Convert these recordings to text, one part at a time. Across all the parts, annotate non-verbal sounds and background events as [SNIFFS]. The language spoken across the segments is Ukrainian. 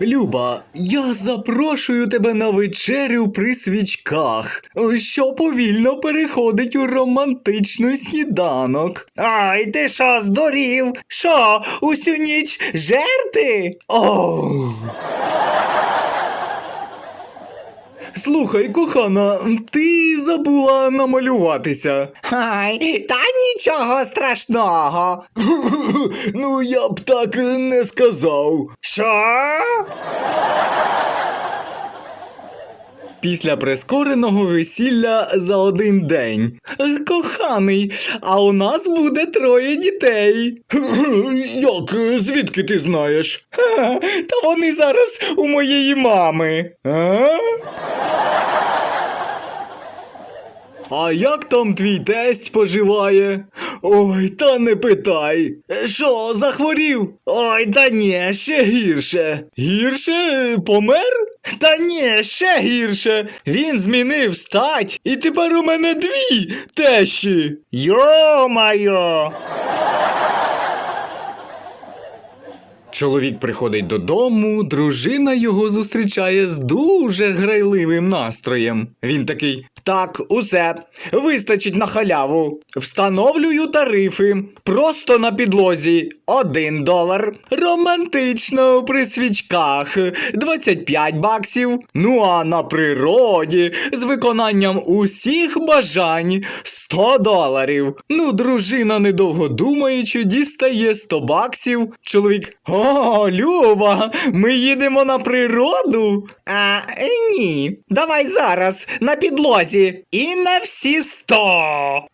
Люба, я запрошую тебе на вечерю при свічках, що повільно переходить у романтичний сніданок. Ай, ти що, здурів? Що, усю ніч жерти? Оу. Слухай, кохана, ти забула намалюватися. Ай, та нічого страшного. [LAUGHS] ну, я б так не сказав. Що? Після прискореного весілля за один день. Коханий, а у нас буде троє дітей. [LAUGHS] Як? Звідки ти знаєш? [LAUGHS] Та вони зараз у моєї мами. А? А як там твій тесть поживає? Ой, та не питай. Що, захворів? Ой, та ні, ще гірше. Гірше? Помер? Та ні, ще гірше. Він змінив стать, і тепер у мене дві тещі. Йо-майо! Чоловік приходить додому, дружина його зустрічає з дуже грайливим настроєм. Він такий: Так, усе, вистачить на халяву. Встановлюю тарифи. Просто на підлозі 1 долар. Романтично при свічках 25 баксів. Ну а на природі з виконанням усіх бажань 100 доларів. Ну, дружина, недовго думаючи, дістає 100 баксів. Чоловік. О, Люба, ми їдемо на природу. А, ні. Давай зараз на підлозі і на всі сто.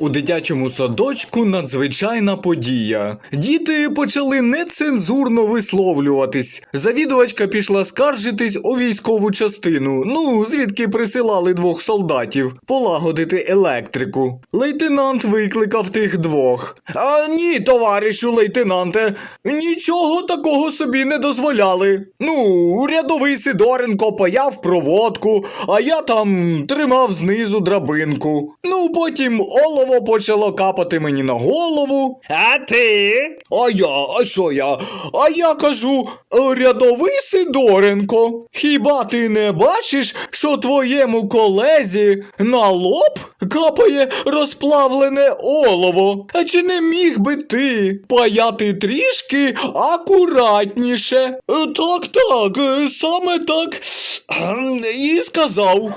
У дитячому садочку надзвичайна подія. Діти почали нецензурно висловлюватись. Завідувачка пішла скаржитись у військову частину. Ну, звідки присилали двох солдатів полагодити електрику. Лейтенант викликав тих двох. А ні, товаришу лейтенанте, нічого такого собі не дозволяли. Ну, рядовий Сидоренко паяв проводку, а я там тримав знизу драбинку. Ну, потім олово почало капати мені на голову. А ти? А я, а що я? А я кажу, «Е, рядовий Сидоренко, хіба ти не бачиш, що твоєму колезі на лоб капає розплавлене олово? А чи не міг би ти паяти трішки акуратніше? Е, Так, так, е, саме так. [SNIFFS] І сказав.